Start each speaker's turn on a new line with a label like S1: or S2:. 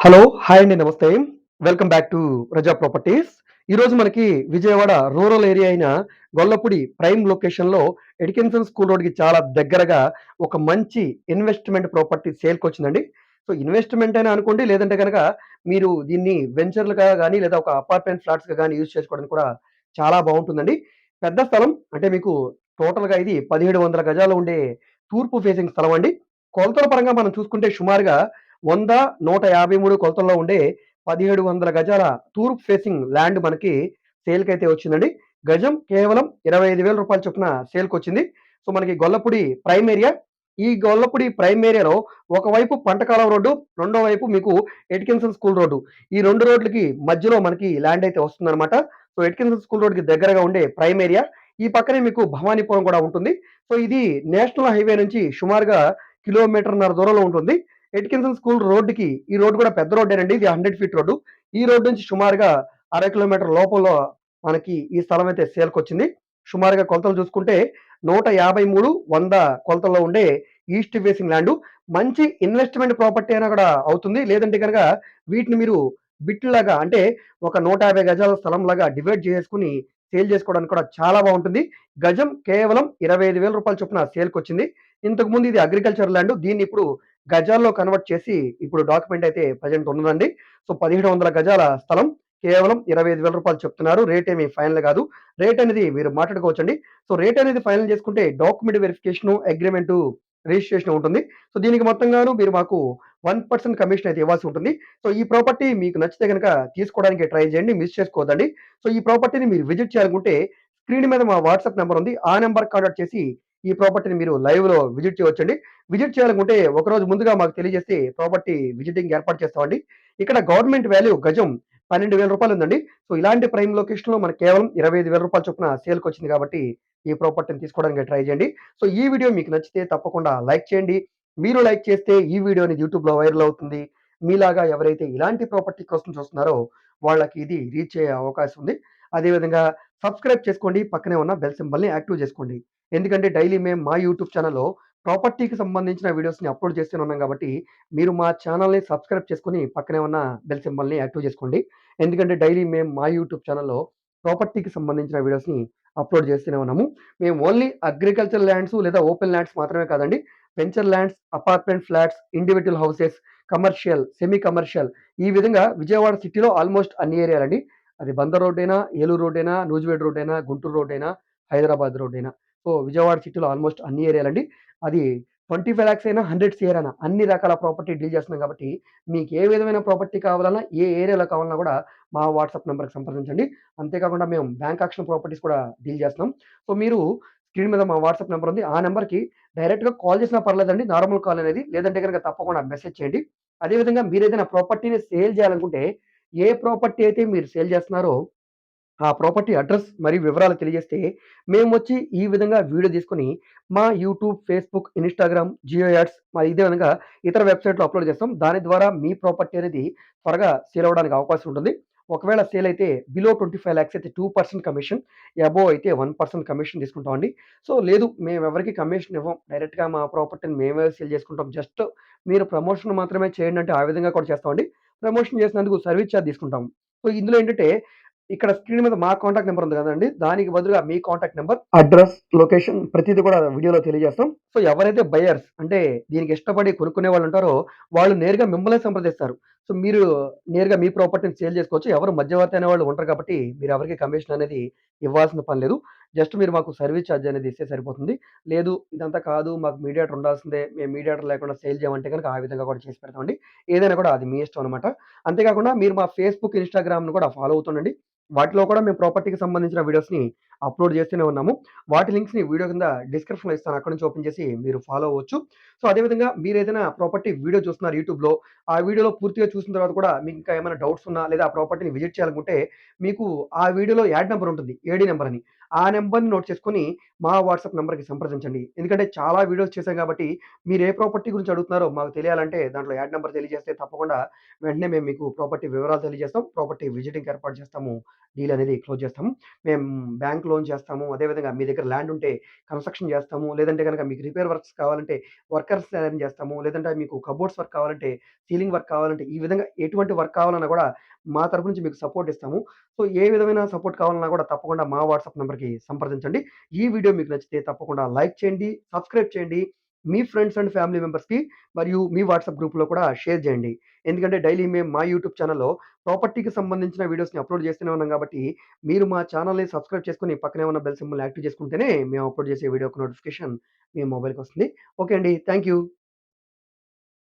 S1: Hello! Hi అండి. నమస్తే. Welcome back to Praja properties. ఈరోజు మనకి విజయవాడ రూరల్ ఏరియా అయిన గొల్లపూడి ప్రైమ్ లొకేషన్‌లో ఎడికెన్సన్ స్కూల్ రోడ్‌కి చాలా దగ్గరగా ఒక మంచి ఇన్వెస్ట్‌మెంట్ ప్రాపర్టీ సేల్కి వచ్చిందండి సో, ఇన్వెస్ట్‌మెంట్ అయినా అనుకోండి, లేదంటే గనక మీరు దీన్ని వెంచర్‌లుగా కానీ లేదా ఒక అపార్ట్‌మెంట్ ఫ్లాట్స్‌గా కానీ యూజ్ చేసుకోవడానికి కూడా చాలా బాగుంటుందండి పెద్ద స్థలం అంటే మీకు టోటల్‌గా ఇది 1700 గజాలు ఉండే తూర్పు ఫేసింగ్ స్థలం అండి. కొలతల పరంగా మనం చూసుకుంటే సుమారుగా 100, 153 కొలతల్లో ఉండే 1700 గజాల తూర్పు ఫేసింగ్ ల్యాండ్ మనకి సేల్‌కైతే వచ్చిందండి. గజం కేవలం ఇరవై ఐదు వేల రూపాయల చొప్పున సేల్కి వచ్చింది సో, మనకి గొల్లపూడి ప్రైమ్ ఏరియా. ఈ గొల్లపూడి ప్రైమ్ ఏరియాలో ఒకవైపు పంటకాలం రోడ్డు, రెండో వైపు మీకు ఎడ్కిన్సన్ స్కూల్ రోడ్డు. ఈ రెండు రోడ్లకి మధ్యలో మనకి ల్యాండ్ అయితే వస్తుందన్నమాట సో, ఎడ్కిన్సన్ స్కూల్ రోడ్‌కి దగ్గరగా ఉండే ప్రైమ్ ఏరియా. ఈ పక్కనే మీకు భవానీపురం కూడా ఉంటుంది. సో, ఇది నేషనల్ హైవే నుంచి సుమారుగా కిలోమీటర్‌న్నర దూరంలో ఉంటుంది. ఎట్కిన్సన్ స్కూల్ రోడ్డుకి ఈ రోడ్డు కూడా పెద్ద రోడ్డేనండి. ఇది 100 ఫీట్ రోడ్డు. ఈ రోడ్డు నుంచి సుమారుగా అర కిలోమీటర్ లోపల మనకి ఈ స్థలం అయితే సేల్‌కొచ్చింది. సుమారుగా కొలతలు చూసుకుంటే 153, 100 కొలతల్లో ఉండే ఈస్ట్ ఫేసింగ్ ల్యాండు. మంచి ఇన్వెస్ట్‌మెంట్ ప్రాపర్టీ అయినా కూడా అవుతుంది. లేదంటే గనక వీటిని మీరు బిట్‌లాగా అంటే ఒక 150 గజాల స్థలంలాగా డివైడ్ చేసుకుని సేల్ చేసుకోవడానికి కూడా చాలా బాగుంటుంది గజం కేవలం ఇరవై ఐదు వేల రూపాయల చొప్పున సేల్‌కొచ్చింది. ఇంతకుముందు ఇది అగ్రికల్చర్ ల్యాండ్. దీన్ని ఇప్పుడు గజాల్లో కన్వర్ట్ చేసి ఇప్పుడు డాక్యుమెంట్ అయితే ప్రజెంట్ ఉన్నదండి. సో, 1700 గజాల స్థలం కేవలం ఇరవై ఐదు వేల రూపాయలు చెప్తున్నారు. రేట్ ఏమి ఫైనల్ కాదు. రేట్ అనేది మీరు మాట్లాడుకోవచ్చండి. సో, రేట్ అనేది ఫైనల్ చేసుకుంటే డాక్యుమెంట్ వెరిఫికేషన్ అగ్రిమెంటు రిజిస్ట్రేషన్ ఉంటుంది. సో, దీనికి మొత్తంగాను మీరు మాకు వన్ పర్సెంట్ కమిషన్ అయితే ఇవ్వాల్సి ఉంటుంది. సో, ఈ ప్రాపర్టీ మీకు నచ్చితే కనుక తీసుకోవడానికి ట్రై చేయండి. మిస్ చేసుకోవద్దండి. సో, ఈ ప్రాపర్టీని మీరు విజిట్ చేయాలనుకుంటే స్క్రీన్ మీద మా వాట్సాప్ నెంబర్ ఉంది. ఆ నెంబర్ కాంటాక్ట్ చేసి ఈ ప్రాపర్టీని మీరు లైవ్‌లో విజిట్ చేయవచ్చండి. విజిట్ చేయాలనుకుంటే ఒకరోజు ముందుగా మాకు తెలియజేస్తే ప్రాపర్టీ విజిటింగ్ ఏర్పాటు చేస్తామండి. ఇక్కడ గవర్నమెంట్ వాల్యూ గజం పన్నెండు వేల రూపాయలు ఉందండి. సో, ఇలాంటి ప్రైమ్ లొకేషన్‌లో మనకు కేవలం ఇరవై ఐదు వేల రూపాయల చొప్పున సేల్‌కొచ్చింది కాబట్టి ఈ ప్రాపర్టీని తీసుకోవడానికి ట్రై చేయండి. సో, ఈ వీడియో మీకు నచ్చితే తప్పకుండా లైక్ చేయండి. మీరు లైక్ చేస్తే ఈ వీడియోని యూట్యూబ్‌లో వైరల్ అవుతుంది. మీలాగా ఎవరైతే ఇలాంటి ప్రాపర్టీ కోసం చూస్తున్నారో వాళ్ళకి ఇది రీచ్ అయ్యే అవకాశం ఉంది. అదేవిధంగా సబ్స్క్రైబ్ చేసుకోండి. పక్కనే ఉన్న బెల్ సింబల్‌ని యాక్టివ్ చేసుకోండి. ఎందుకంటే డైలీ మేము మా యూట్యూబ్ ఛానల్లో ప్రాపర్టీకి సంబంధించిన వీడియోస్‌ని అప్‌లోడ్ చేస్తూనే ఉన్నాం కాబట్టి మీరు మా ఛానల్ని సబ్స్క్రైబ్ చేసుకుని పక్కనే ఉన్న బెల్ సింబల్‌ని యాక్టివ్ చేసుకోండి. ఎందుకంటే డైలీ మేము మా యూట్యూబ్ ఛానల్లో ప్రాపర్టీకి సంబంధించిన వీడియోస్‌ని అప్‌లోడ్ చేస్తూనే ఉన్నాము. మేము ఓన్లీ అగ్రికల్చర్ ల్యాండ్స్ లేదా ఓపెన్ ల్యాండ్స్ మాత్రమే కాదండి. Venture lands, apartment flats, individual houses, commercial, semi commercial ఈ విధంగా విజయవాడ సిటీలో ఆల్‌మోస్ట్ అన్ని ఏరియాలండి. అది బందర్ రోడ్ అయినా, ఏలూరు రోడ్ అయినా, నూజివేడ్ రోడ్ అయినా, గుంటూరు రోడ్ అయినా, హైదరాబాద్ రోడ్ అయినా. సో, విజయవాడ సిటీలో ఆల్‌మోస్ట్ అన్ని ఏరియాలండి. అది ట్వంటీ ఫైవ్ ల్యాక్స్ అయినా, హండ్రెడ్ సిఆర్ అయినా అన్ని రకాల ప్రాపర్టీ డీల్ చేస్తున్నాం కాబట్టి మీకు ఏ విధమైన ప్రాపర్టీ కావాలన్నా, ఏ ఏరియాలో కావాలన్నా కూడా మా వాట్సాప్ నెంబర్కి సంప్రదించండి. అంతేకాకుండా మేము బ్యాంక్ ఆక్షన్ ప్రాపర్టీస్ కూడా డీల్ చేస్తున్నాం. సో, మీరు స్క్రీన్ మీద మా వాట్సాప్ నెంబర్ ఉంది. ఆ నెంబర్కి డైరెక్ట్‌గా కాల్ చేసినా పర్లేదండి. నార్మల్ కాల్ అనేది. లేదంటే కనుక తప్పకుండా మెసేజ్ చేయండి. అదే విధంగా ఏదైనా ప్రాపర్టీని సేల్ చేయాలనుకుంటే ఏ ప్రాపర్టీ అయితే మీరు సేల్ చేస్తున్నారో ఆ ప్రాపర్టీ అడ్రస్ మరియు వివరాలు తెలియజేస్తే మేము వచ్చి ఈ విధంగా వీడియో తీసుకొని మా YouTube, Facebook, Instagram, Jio ads మా ఇదే విధంగా ఇతర వెబ్‌సైట్‌లో అప్‌లోడ్ చేస్తాం. దాని ద్వారా మీ ప్రాపర్టీ అనేది త్వరగా సేల్ అవ్వడానికి అవకాశం ఉంటుంది. ఒకవేళ సేల్ అయితే బిలో ట్వంటీ ఫైవ్ ల్యాక్స్ అయితే టూ పర్సెంట్ కమిషన్, అబోవ్ అయితే వన్ పర్సెంట్ కమిషన్ తీసుకుంటామండి. సో, లేదు మేము ఎవరికి కమిషన్ ఇవ్వం. డైరెక్ట్‌గా మా ప్రాపర్టీని మేమే సేల్ చేసుకుంటాం. జస్ట్ మీరు ప్రమోషన్ మాత్రమే చేయండి అంటే ఆ విధంగా కూడా చేస్తామండి. ప్రమోషన్ చేసినందుకు సర్వీస్ చార్జ్ తీసుకుంటాం. సో, ఇందులో ఏంటంటే ఇక్కడ స్క్రీన్ మీద మా కాంటాక్ట్ నంబర్ ఉంది కదండీ! దానికి బదులుగా మీ కాంటాక్ట్ నంబర్, అడ్రెస్, లొకేషన్ ప్రతీది కూడా వీడియోలో తెలియజేస్తాం. సో, ఎవరైతే బయర్స్ అంటే దీనికి ఇష్టపడి కొనుక్కునే వాళ్ళు ఉంటారో వాళ్ళు నేరుగా మిమ్మల్నే సంప్రదిస్తారు. సో, మీరు నేరుగా మీ ప్రాపర్టీని సేల్ చేసుకోవచ్చు. ఎవరు మధ్యవర్తి అనేవాళ్ళు ఉండరు కాబట్టి మీరెవరికీ కమిషన్ అనేది ఇవ్వాల్సిన పని లేదు. జస్ట్ మీరు మాకు సర్వీస్ చార్జ్ అనేది ఇస్తే సరిపోతుంది. లేదు ఇదంతా కాదు మాకు మీడియేటర్ ఉండాల్సిందే. మేము మీడియేటర్ లేకుండా సేల్ చేయమంటే గనుక ఆ విధంగా కూడా చేసి పెడతామండి. ఏదైనా కూడా అది మీ ఇష్టం అనమాట. అంతేకాకుండా మీరు మా ఫేస్‌బుక్, ఇన్‌స్టాగ్రామ్‌ను కూడా ఫాలో అవుతుండండి. వాటిలో కూడా మేము ప్రాపర్టీకి సంబంధించిన వీడియోస్‌ని అప్‌లోడ్ చేస్తూనే ఉన్నాము. వాటి లింక్స్‌ని వీడియో కింద డిస్క్రిప్షన్‌లో ఇస్తాను. అక్కడ నుంచి ఓపెన్ చేసి మీరు ఫాలో అవ్వచ్చు. సో, అదే విధంగా ఏదైనా ప్రాపర్టీ వీడియో చూస్తున్నారు యూట్యూబ్‌లో. ఆ వీడియోలో పూర్తిగా చూసిన తర్వాత కూడా మీకు ఇంకా ఏమైనా డౌట్స్ ఉన్నా లేదా ఆ ప్రాపర్టీని విజిట్ చేయాలనుకుంటే మీకు ఆ వీడియోలో యాడ్ నెంబర్ ఉంటుంది. ఏడీ నెంబర్ అని. ఆ నెంబర్‌ని నోట్ చేసుకొని మా వాట్సాప్ నెంబర్కి సంప్రదించండి. ఎందుకంటే చాలా వీడియోస్ చేశాం కాబట్టి మీరు ఏ ప్రాపర్టీ గురించి అడుగుతున్నారో మాకు తెలియాలంటే దాంట్లో యాడ్ నెంబర్ తెలియజేస్తే తప్పకుండా వెంటనే మేము మీకు ప్రాపర్టీ వివరాలు తెలియజేస్తాం. ప్రాపర్టీ విజిటింగ్ ఏర్పాటు చేస్తాము. డీల్ అనేది క్లోజ్ చేస్తాము. మేము బ్యాంక్ లోన్ చేస్తాము. అదేవిధంగా మీ దగ్గర ల్యాండ్ ఉంటే కన్‌స్ట్రక్షన్ చేస్తాము. లేదంటే గనక మీకు రిపేర్ వర్క్స్ కావాలంటే వర్కర్స్ అరేంజ్ చేస్తాము. లేదంటే మీకు కబోర్డ్స్ వర్క్ కావాలంటే, సీలింగ్ వర్క్ కావాలంటే ఈ విధంగా ఎటువంటి వర్క్ కావాలన్నా కూడా మా తరపు నుంచి మీకు సపోర్ట్ ఇస్తాము. సో, ఏ విధమైన సపోర్ట్ కావాలన్నా కూడా తప్పకుండా మా వాట్సాప్ నెంబర్కి సంప్రదించండి. ఈ వీడియో మీకు నచ్చితే తప్పకుండా లైక్ చేయండి, సబ్స్క్రైబ్ చేయండి. మీ ఫ్రెండ్స్ అండ్ ఫ్యామిలీ మెంబర్స్‌కి మరియు మీ వాట్సాప్ గ్రూప్‌లో కూడా షేర్ చేయండి. ఎందుకంటే డైలీ మేము మా యూట్యూబ్ ఛానల్లో ప్రాపర్టీకి సంబంధించిన వీడియోస్‌ని అప్‌లోడ్ చేస్తూనే ఉన్నాం కాబట్టి మీరు మా ఛానల్ని సబ్స్క్రైబ్ చేసుకొని పక్కనే ఉన్న బెల్ సింబల్ యాక్టివ్ చేసుకుంటేనే మేము అప్‌లోడ్ చేసే వీడియో నోటిఫికేషన్ మీ మొబైల్‌కి వస్తుంది. ఓకే అండి. Thank you.